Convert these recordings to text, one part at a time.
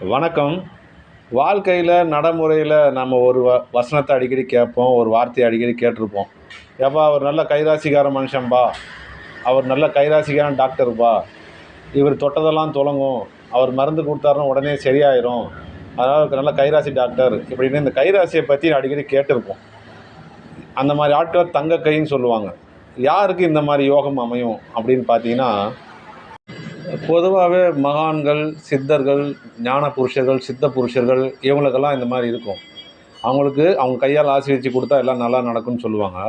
வணக்கம். வாழ்க்கையில் நடைமுறையில் நம்ம ஒரு வ வசனத்தை அடிக்கடி கேட்போம் ஒரு வார்த்தையை அடிக்கடி கேட்டிருப்போம். ஏப்பா அவர் நல்ல கைராசிக்கார மனுஷன்பா? அவர் நல்ல கைராசிக்காரன் டாக்டர்ப்பா இவர் தொட்டதெல்லாம் துலங்கும். அவர் மருந்து கொடுத்தாருன்னா உடனே சரியாயிரும். அதனால் அவருக்கு நல்ல கைராசி டாக்டர் இப்படின்னு இந்த கைராசியை பற்றி அடிக்கடி கேட்டிருப்போம். அந்த மாதிரி ஆட்களை தங்க கைன்னு சொல்லுவாங்க. யாருக்கு இந்த மாதிரி யோகம் அமையும் அப்படின்னு பார்த்தீங்கன்னா பொதுவாகவே மகான்கள் சித்தர்கள் ஞான புருஷர்கள் சித்த புருஷர்கள் இவங்களுக்கெல்லாம் இந்த மாதிரி இருக்கும். அவங்களுக்கு அவங்க கையால் ஆசீர்வச்சு கொடுத்தா எல்லாம் நல்லா நடக்கும்னு சொல்லுவாங்க.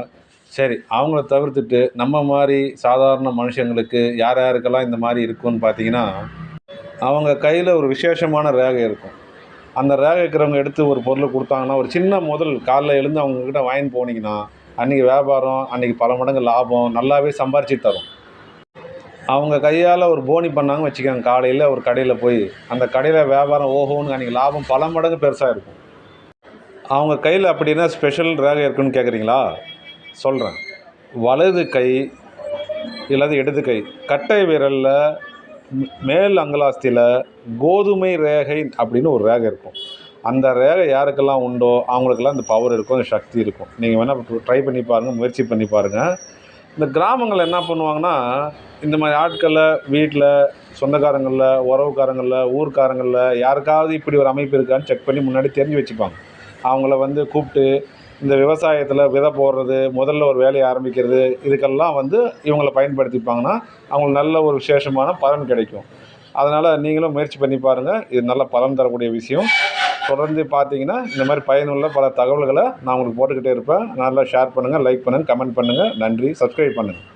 சரி அவங்கள தவிர்த்துட்டு நம்ம மாதிரி சாதாரண மனுஷங்களுக்கு யார் யாருக்கெல்லாம் இந்த மாதிரி இருக்கும்னு பார்த்தீங்கன்னா அவங்க கையில் ஒரு விசேஷமான ரேகை இருக்கும். அந்த ரேகை இருக்கிறவங்க எடுத்து ஒரு பொருளை கொடுத்தாங்கன்னா ஒரு சின்ன முதல் காலைல எழுந்து அவங்கக்கிட்ட வாங்கி போனீங்கன்னா அன்றைக்கி வியாபாரம் அன்றைக்கி பல மடங்கு லாபம் நல்லாவே சம்பாரிச்சு தரும். அவங்க கையால் ஒரு போனி பண்ணாங்கன்னு வச்சுக்கோங்க காலையில் ஒரு கடையில் போய். அந்த கடையில் வியாபாரம் ஓஹோன்னு அன்றைக்கி லாபம் பல மடங்கு பெருசாக இருக்கும். அவங்க கையில் அப்படின்னா ஸ்பெஷல் ரேகை இருக்குன்னு கேட்குறீங்களா சொல்கிறேன் வலது கை இல்லாத இடது கை. கட்டை விரலில் மேல் அங்கலாஸ்தியில் கோதுமை ரேகை அப்படின்னு ஒரு ரேகை இருக்கும். அந்த ரேகை யாருக்கெல்லாம் உண்டோ அவங்களுக்கெல்லாம் இந்த பவர் இருக்கும் அந்த சக்தி இருக்கும். நீங்கள் வேணால் ட்ரை பண்ணி பாருங்கள் முயற்சி பண்ணி பாருங்கள் இந்த கிராமங்கள் என்ன பண்ணுவாங்கன்னா இந்த மாதிரி ஆட்களை வீட்டில் சொந்தக்காரங்களில் உறவுக்காரங்களில் ஊர்க்காரங்களில் யாருக்காவது இப்படி ஒரு அமைப்பு இருக்கான்னு செக் பண்ணி முன்னாடி தெரிஞ்சு வச்சுப்பாங்க. அவங்கள வந்து கூப்பிட்டு இந்த விவசாயத்தில் விதை போடுறது முதல்ல ஒரு வேலையை ஆரம்பிக்கிறது இதுக்கெல்லாம் வந்து இவங்கள பயன்படுத்திப்பாங்கன்னா அவங்களுக்கு நல்ல ஒரு விசேஷமான பலன் கிடைக்கும். அதனால் நீங்களும் முயற்சி பண்ணி பாருங்கள் இது நல்ல பலன் தரக்கூடிய விஷயம். தொடர்ந்து பார்த்தீங்கன்னா இந்த மாதிரி பயனுள்ள பல தகவல்களை நான் உங்களுக்கு போட்டுக்கிட்டே இருப்பேன். நல்லா ஷேர் பண்ணுங்கள் லைக் பண்ணுங்கள் கமெண்ட் பண்ணுங்கள் நன்றி. சப்ஸ்கிரைப் பண்ணுங்கள்